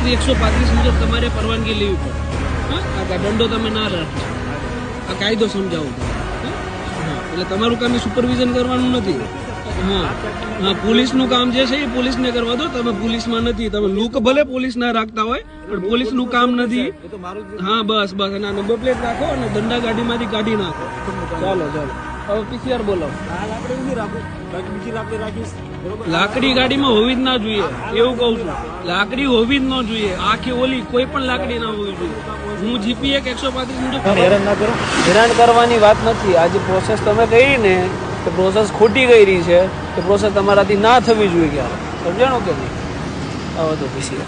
ગણતરી એકસો પાંત્રીસ મુજબ તમારે પરવાનગી લેવી પડે. હા? દંડો તમે ના રાખો આ કાયદો સમજાવો. એટલે તમારું કામ સુપરવિઝન કરવાનું નથી. હા. હા, પોલીસનું કામ જે છે એ પોલીસને કરવા દો. તમે પોલીસમાં નથી. તમે લુક ભલે પોલીસ ના રાખતા હોય, પણ પોલીસનું કામ નથી. હા, બસ બસ. આ નંબર પ્લેટ રાખો અને દંડા ગાડીમાંથી કાઢી નાખો. ચાલો ચાલો. હવે પીસીઆર બોલાવો લાકડી ગાડીમાં હોવી જ ના જોઈએ એવું કહું છું. લાકડી હોવી જ ન જોઈએ આખી ઓલી કોઈ પણ લાકડી ના હોવી જોઈએ. હું જીપી એક એકસો પાંત્રીસ હેરાન ના કરો. હેરાન કરવાની વાત નથી. આજે પ્રોસેસ તમે કરી ને કે પ્રોસેસ ખોટી કરી છે કે પ્રોસેસ તમારાથી ના થવી જોઈએ ક્યારે. સમજાણો કે નહીં? આવો તો પીસીઆર